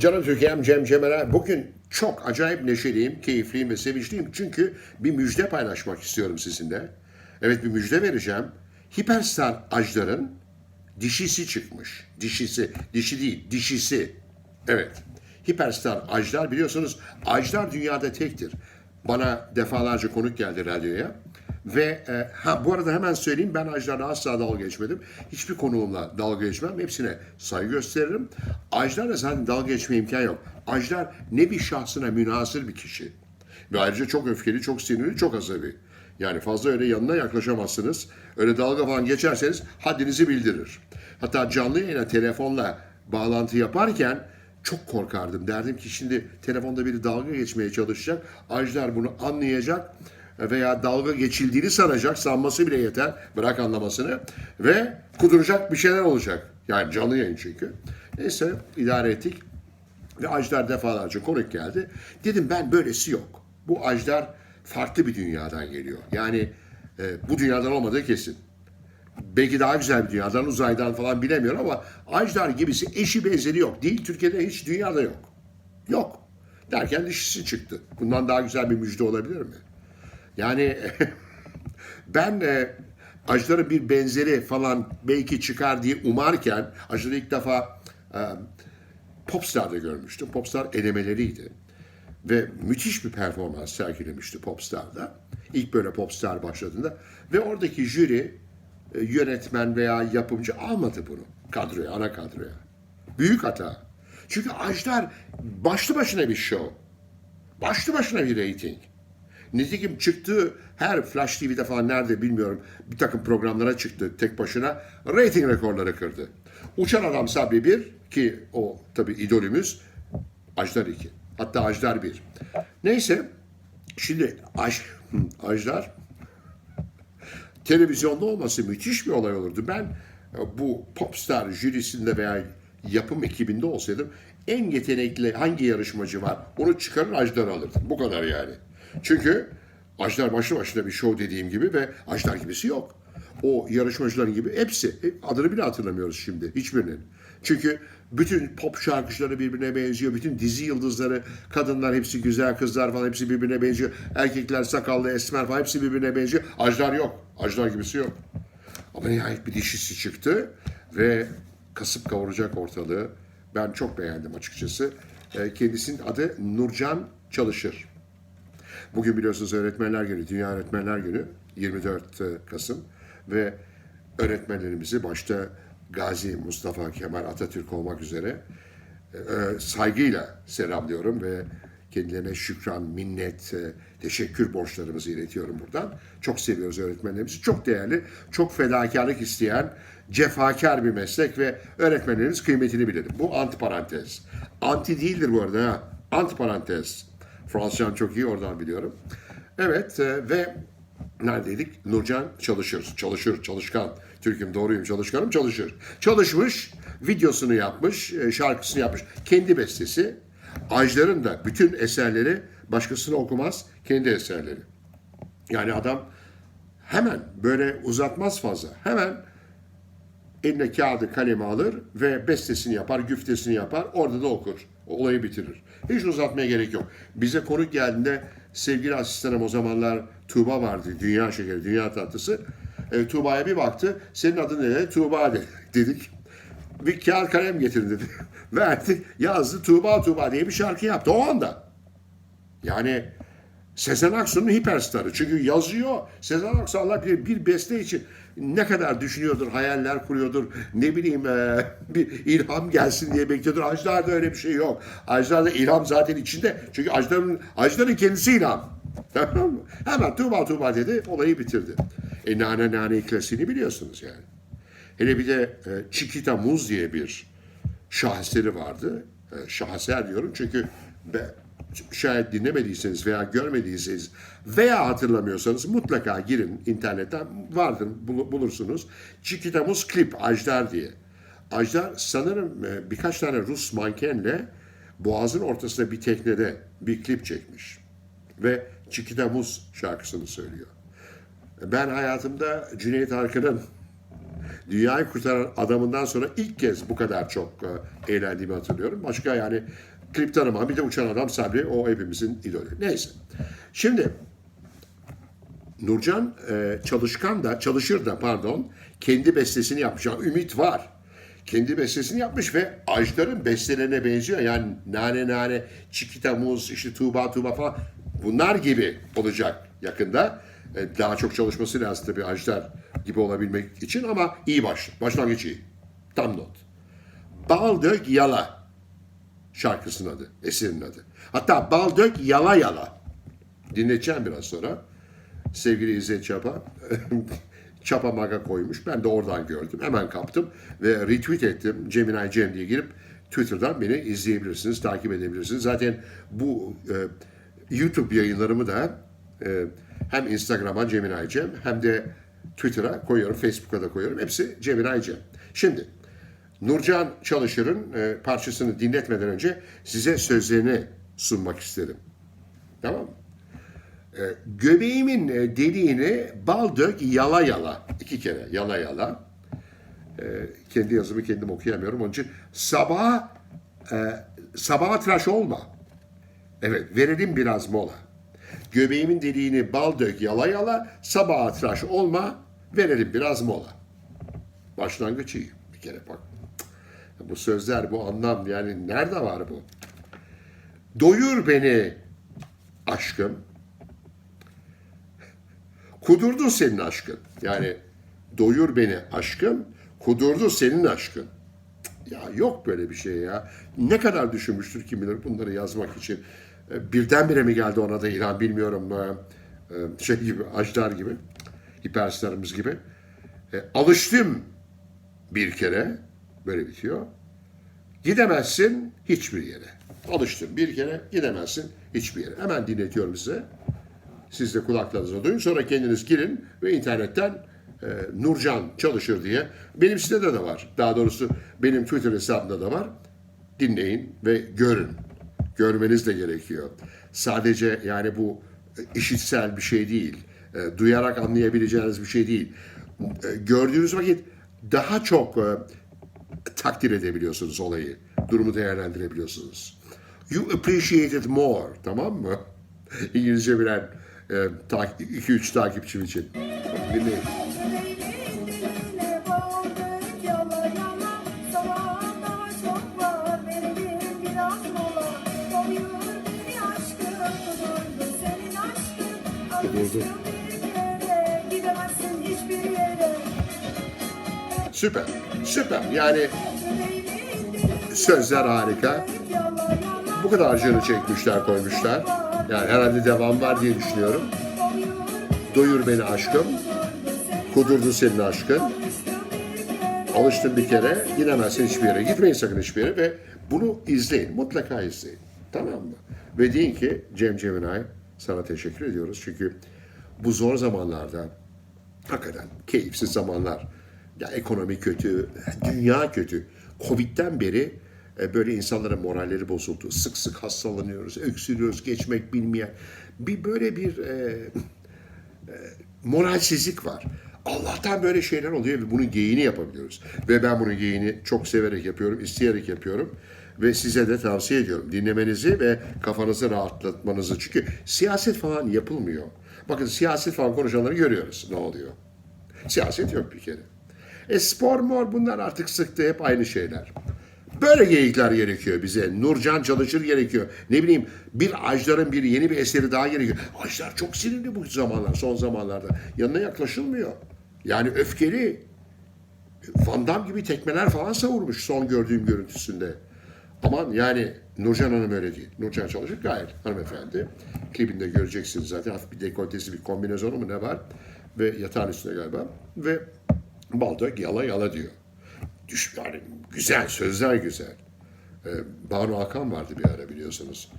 Canım Türkiye'm Cem Cemer'e bugün çok acayip neşeliyim, keyifliyim ve sevinçliyim. Çünkü bir müjde paylaşmak istiyorum sizinle. Evet bir müjde vereceğim. Hiperstar Ajdar'ın dişisi çıkmış. Dişisi, dişi değil, dişisi. Evet. Hiperstar Ajdar biliyorsunuz Ajdar dünyada tektir. Bana defalarca konuk geldi radyoya. Ve e, ha bu arada hemen söyleyeyim ben Ajdar'la asla dalga geçmedim. Hiçbir konuğumla dalga geçmem. Hepsine saygı gösteririm. Ajdar'la zaten dalga geçme imkan yok. Ajdar ne bir şahsına münasır bir kişi. Ve ayrıca çok öfkeli, çok sinirli, çok asabi. Yani fazla öyle yanına yaklaşamazsınız. Öyle dalga falan geçerseniz haddinizi bildirir. Hatta canlı yayına telefonla bağlantı yaparken çok korkardım. Derdim ki şimdi telefonda biri dalga geçmeye çalışacak. Ajdar bunu anlayacak veya dalga geçildiğini sanacak. Sanması bile yeter. Bırak anlamasını. Ve kuduracak bir şeyler olacak. Yani canlı yayın çünkü. Neyse idare ettik. Ve Ajdar defalarca konuk geldi. Dedim ben böylesi yok. Bu Ajdar farklı bir dünyadan geliyor. Yani e, bu dünyadan olmadığı kesin. Belki daha güzel bir dünyadan, uzaydan falan bilemiyorum ama Ajdar gibisi eşi benzeri yok. Değil Türkiye'de hiç dünyada yok. Yok. Derken dişisi çıktı. Bundan daha güzel bir müjde olabilir mi? Yani ben e, Ajdar'ın bir benzeri falan belki çıkar diye umarken Ajdar'ı ilk defa e, Popstar'da görmüştüm. Popstar elemeleriydi. Ve müthiş bir performans sergilemişti Popstar'da. İlk böyle Popstar başladığında. Ve oradaki jüri, e, yönetmen veya yapımcı almadı bunu kadroya, ana kadroya. Büyük hata. Çünkü Ajdar başlı başına bir show. Başlı başına bir reyting. Nitekim çıktığı her Flash TV'de falan nerede bilmiyorum bir takım programlara çıktı tek başına. Rating rekorları kırdı. Uçan Adam Sabri 1 ki o tabi idolümüz Ajdar 2. Hatta Ajdar 1. Neyse şimdi Aj, Ajdar televizyonda olması müthiş bir olay olurdu. Ben e, bu Popstar jürisinde veya yapım ekibinde olsaydım en yetenekli hangi yarışmacı var onu çıkarır Ajdar alırdım. Bu kadar yani. Çünkü Ajdar başlı başına bir show dediğim gibi ve Ajdar gibisi yok. O yarışmacıların gibi hepsi, e, adını bile hatırlamıyoruz şimdi hiçbirinin. Çünkü bütün pop şarkıcıları birbirine benziyor. Bütün dizi yıldızları, kadınlar hepsi güzel kızlar falan hepsi birbirine benziyor. Erkekler sakallı, esmer falan hepsi birbirine benziyor. Ajdar yok. Ajdar gibisi yok. Ama nihayet bir dişisi çıktı ve kasıp kavuracak ortalığı. Ben çok beğendim açıkçası. E, Kendisinin adı Nurcan Çalışır. Bugün biliyorsunuz Öğretmenler Günü, Dünya Öğretmenler Günü 24 Kasım ve öğretmenlerimizi başta Gazi Mustafa Kemal Atatürk olmak üzere e, saygıyla selamlıyorum ve kendilerine şükran, minnet, e, teşekkür borçlarımızı iletiyorum buradan. Çok seviyoruz öğretmenlerimizi. Çok değerli, çok fedakarlık isteyen, cefakar bir meslek ve öğretmenlerimiz kıymetini bilelim. Bu antiparantez. Anti değildir bu arada. Antiparantez. Fransızcam çok iyi oradan biliyorum. Evet e, ve neredeydik? Nurcan çalışır, çalışır, çalışkan. Türk'üm doğruyum, çalışkanım, çalışır. Çalışmış, videosunu yapmış, e, şarkısını yapmış. Kendi bestesi. Ajdar'ın da bütün eserleri başkasını okumaz, kendi eserleri. Yani adam hemen böyle uzatmaz fazla. Hemen eline kağıdı kalemi alır ve bestesini yapar, güftesini yapar, orada da okur. Olayı bitirir. Hiç uzatmaya gerek yok. Bize konuk geldiğinde sevgili asistanım o zamanlar Tuğba vardı. Dünya şekeri, dünya tatlısı. E, Tuğba'ya bir baktı. Senin adın ne? dedi? Tuğba dedi. dedik. Bir kağıt kalem getirin dedi. Verdik. Yazdı Tuğba Tuğba diye bir şarkı yaptı o anda. Yani Sezen Aksu'nun hiperstarı. Çünkü yazıyor. Sezen Aksu Allah bilir bir beste için ne kadar düşünüyordur, hayaller kuruyordur. Ne bileyim e, bir ilham gelsin diye bekliyordur. Ajdar'da öyle bir şey yok. Ajdar'da ilham zaten içinde. Çünkü Ajdar'ın Ajdar'ın kendisi ilham. Tamam mı? Hemen Tuğba Tuğba dedi, olayı bitirdi. E Nane Nane klasiğini biliyorsunuz yani. Hele bir de e, Chiquita Muz diye bir şaheseri vardı. E, şaheser diyorum çünkü şayet dinlemediyseniz veya görmediyseniz veya hatırlamıyorsanız mutlaka girin internetten vardır bul- bulursunuz. Chiquita Muz klip Ajdar diye. Ajdar sanırım e, birkaç tane Rus mankenle boğazın ortasında bir teknede bir klip çekmiş. Ve Chiquita Muz şarkısını söylüyor. Ben hayatımda Cüneyt Arkın'ın Dünyayı kurtaran adamından sonra ilk kez bu kadar çok e, eğlendiğimi hatırlıyorum. Başka yani klip tanımam. Bir de Uçan Adam Sabri o hepimizin idolü. Neyse. Şimdi Nurcan e, çalışkan da çalışır da pardon kendi bestesini yapmış. Yani ümit var. Kendi bestesini yapmış ve Ajdar'ın bestelerine benziyor. Yani Nane Nane, Çikita Muz, işte Tuğba Tuğba falan bunlar gibi olacak yakında. E, daha çok çalışması lazım tabii Ajdar gibi olabilmek için ama iyi baş. Başlangıç iyi. Tam not. Bal dök yala şarkısının adı, eserin adı. Hatta bal dök yala yala. Dinleteceğim biraz sonra sevgili İzzet Çapa Çapa Maga koymuş. Ben de oradan gördüm. Hemen kaptım ve retweet ettim. Cemilay Cem diye girip Twitter'dan beni izleyebilirsiniz, takip edebilirsiniz. Zaten bu e, YouTube yayınlarımı da e, hem Instagram'a Cemilay Cem hem de Twitter'a koyuyorum, Facebook'a da koyuyorum. Hepsi Cemilay Cem. Şimdi Nurcan Çalışır'ın e, parçasını dinletmeden önce size sözlerini sunmak isterim. Tamam mı? göbeğimin e, deliğini bal dök yala yala. iki kere yala yala. E, kendi yazımı kendim okuyamıyorum. Onun için sabah e, sabaha tıraş olma. Evet verelim biraz mola. Göbeğimin deliğini bal dök yala yala. Sabaha tıraş olma. Verelim biraz mola. Başlangıç iyi. Bir kere bak. Bu sözler, bu anlam yani nerede var bu? Doyur beni aşkım. Kudurdu senin aşkın. Yani doyur beni aşkım, kudurdu senin aşkın. Ya yok böyle bir şey ya. Ne kadar düşünmüştür kim bilir bunları yazmak için. E, Birdenbire mi geldi ona da ilham bilmiyorum. E, e, Şey gibi, Ajdar gibi, hiperstarımız gibi. Alıştım bir kere, böyle bitiyor. Gidemezsin hiçbir yere. Alıştım bir kere, gidemezsin hiçbir yere. Hemen dinletiyorum size. Siz de kulaklarınıza duyun. Sonra kendiniz girin ve internetten e, Nurcan çalışır diye. Benim sitede de var. Daha doğrusu benim Twitter hesabımda da var. Dinleyin ve görün. Görmeniz de gerekiyor. Sadece yani bu e, işitsel bir şey değil. E, duyarak anlayabileceğiniz bir şey değil. E, gördüğünüz vakit daha çok e, takdir edebiliyorsunuz olayı. Durumu değerlendirebiliyorsunuz. You appreciate it more. Tamam mı? İngilizce bilen 2-3 takipçim için. Dinleyin. Eline bağladık yala yala Sabahında Süper. Süper. Yani sözler harika. Bu kadar canı çekmişler koymuşlar. Yani herhalde devam var diye düşünüyorum. Doyur beni aşkım. Kudurdu senin aşkın. Alıştın bir kere. Gidemezsin hiçbir yere. Gitmeyin sakın hiçbir yere ve bunu izleyin. Mutlaka izleyin. Tamam mı? Ve deyin ki Cem Ceminay sana teşekkür ediyoruz. Çünkü bu zor zamanlarda hakikaten keyifsiz zamanlar. Ya ekonomi kötü, dünya kötü. Covid'den beri e, böyle insanların moralleri bozuldu. Sık sık hastalanıyoruz, öksürüyoruz, geçmek bilmeyen. Bir böyle bir e, moralsizlik var. Allah'tan böyle şeyler oluyor ve bunun geyini yapabiliyoruz. Ve ben bunun geyini çok severek yapıyorum, isteyerek yapıyorum. Ve size de tavsiye ediyorum. Dinlemenizi ve kafanızı rahatlatmanızı. Çünkü siyaset falan yapılmıyor. Bakın siyaset falan konuşanları görüyoruz. Ne oluyor? Siyaset yok bir kere. E spor mor bunlar artık sıktı hep aynı şeyler. Böyle geyikler gerekiyor bize. Nurcan çalışır gerekiyor. Ne bileyim bir Ajdar'ın bir yeni bir eseri daha gerekiyor. Ajdar çok sinirli bu zamanlar, son zamanlarda. Yanına yaklaşılmıyor. Yani öfkeli. Van Damme gibi tekmeler falan savurmuş son gördüğüm görüntüsünde. Aman yani Nurcan Hanım öyle değil. Nurcan çalışır gayet hanımefendi. Klibinde göreceksiniz zaten. Hafif bir dekoltesi, bir kombinezonu mu ne var? Ve yatağın üstünde galiba. Ve balda yala yala diyor. Düş, yani güzel, sözler güzel. Ee, Banu Hakan vardı bir ara biliyorsunuz.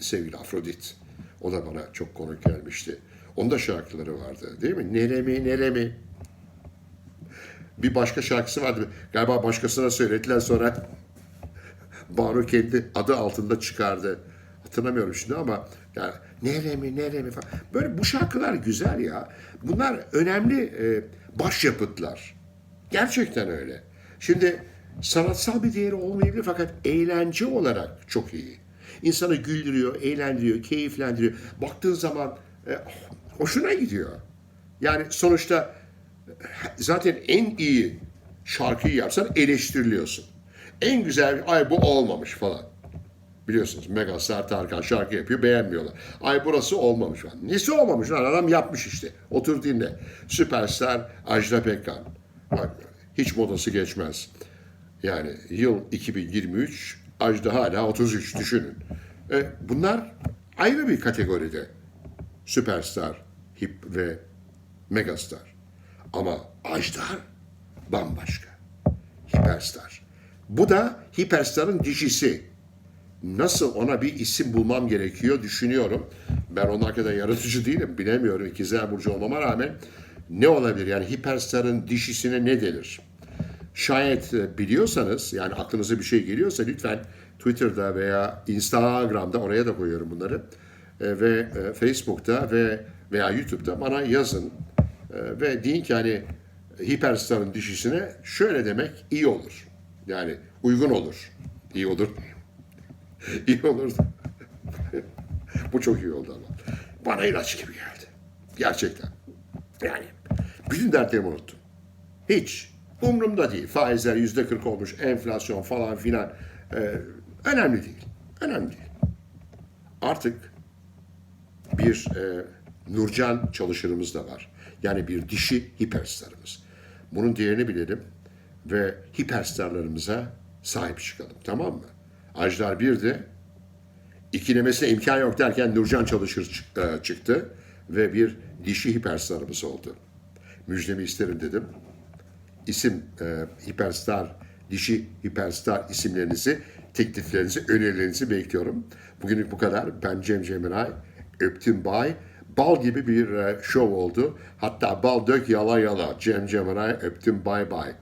Sevgili Afrodit. O da bana çok konuk gelmişti. Onda şarkıları vardı değil mi? Neremi, neremi. Bir başka şarkısı vardı. Galiba başkasına söylediler sonra Banu kendi adı altında çıkardı. Hatırlamıyorum şimdi ama yani neremi neremi falan. Böyle bu şarkılar güzel ya. Bunlar önemli e, başyapıtlar. Gerçekten öyle. Şimdi sanatsal bir değeri olmayabilir fakat eğlence olarak çok iyi. İnsanı güldürüyor, eğlendiriyor, keyiflendiriyor. Baktığın zaman e, hoşuna gidiyor. Yani sonuçta e, zaten en iyi şarkıyı yapsan eleştiriliyorsun. En güzel ay bu olmamış falan. Biliyorsunuz Megastar Tarkan şarkı yapıyor beğenmiyorlar. Ay burası olmamış. Nesi olmamış lan adam yapmış işte. Otur dinle. Süperstar Ajda Pekkan. Hiç modası geçmez. Yani yıl 2023 Ajda hala 33 düşünün. E, bunlar ayrı bir kategoride. Süperstar, hip ve megastar. Ama Ajdar bambaşka. Hiperstar. Bu da hiperstarın dişisi. Nasıl ona bir isim bulmam gerekiyor düşünüyorum. Ben onlar kadar yaratıcı değilim. Bilemiyorum ikizler burcu olmama rağmen. Ne olabilir? Yani hiperstarın dişisine ne denir? Şayet e, biliyorsanız yani aklınıza bir şey geliyorsa lütfen Twitter'da veya Instagram'da oraya da koyuyorum bunları E, ve e, Facebook'ta ve veya YouTube'da bana yazın E, ve deyin ki hani hiperstarın dişisine şöyle demek iyi olur. Yani uygun olur. İyi olur. iyi olurdu. Bu çok iyi oldu ama. Bana ilaç gibi geldi. Gerçekten. Yani bütün dertlerimi unuttum. Hiç. Umurumda değil. Faizler yüzde kırk olmuş, enflasyon falan filan. Ee, önemli değil. Önemli değil. Artık bir e, Nurcan çalışırımız da var. Yani bir dişi hiperstarımız. Bunun değerini bilelim ve hiperstarlarımıza sahip çıkalım. Tamam mı? Ajdar bir de ikilemesine imkan yok derken Nurcan Çalışır e, çıktı ve bir dişi hiperstarımız oldu. Müjdemi isterim dedim. İsim e, hiperstar, dişi hiperstar isimlerinizi, tekliflerinizi, önerilerinizi bekliyorum. Bugünlük bu kadar. Ben Cem Cemiray. Öptüm bay. Bal gibi bir e, şov oldu. Hatta bal dök yala yala. Cem Cemiray öptüm bay bay.